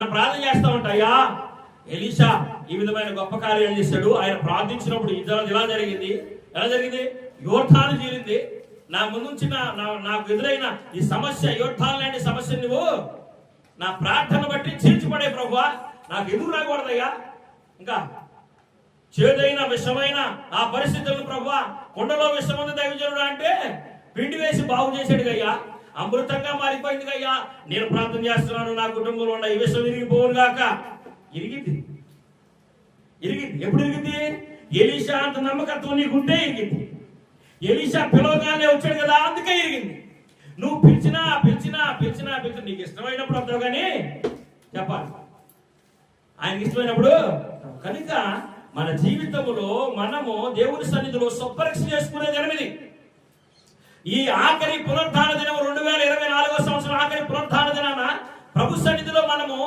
ప్రార్థన చేస్తా ఉంటాయా? ఎలీషా ఈ విధమైన గొప్ప కార్యాలు చేశాడు. ఆయన ప్రార్థించినప్పుడు ఇది ఎలా జరిగింది. ఎలా జరిగింది? యోర్థాలు చేరింది. నా ముందుంచిన నా- నాకు ఎదురైన ఈ సమస్య యోర్థాలు లాంటి సమస్య నువ్వు? నా ప్రార్థన బట్టి చీల్చిపడే ప్రభువా నాకు ఎదురు రాకూడదయ్యా? ఇంకా చేదైన విషమైన ఆ పరిస్థితులను ప్రభువా కొండలో విషముంది దైవజనుడు అంటే పిండి వేసి బాగు చేశాడు అయ్యా అమృతంగా మారిపోయింది అయ్యా. నేను ప్రార్థన చేస్తున్నాను నా కుటుంబంలో ఉన్న ఈ విషయం ఇరిగిపోను గాక ఇరిగింది ఇరిగింది ఎప్పుడు ఇరిగింది ఎలీషా అంత నమ్మకత్వం నీకుంటే ఇరిగింది ఎలీషా పిలవగానే వచ్చాడు కదా అందుకే ఇరిగింది. నువ్వు పిలిచినా పిలిచినా పిలిచినా పిలిచినా నీకు ఇష్టమైనప్పుడు అంటావు కానీ చెప్పాలి. ఆయనకి ఇష్టమైనప్పుడు కనుక మన జీవితంలో మనము దేవుని సన్నిధిలో స్వపరీక్ష చేసుకునే జనమిది ఈ ఆఖరి పునరుద్ధాన దినం రెండు వేల ఇరవై నాలుగో సంవత్సరం ఆఖరి పునరుద్ధాన దినాన ప్రభు సన్నిధిలో మనము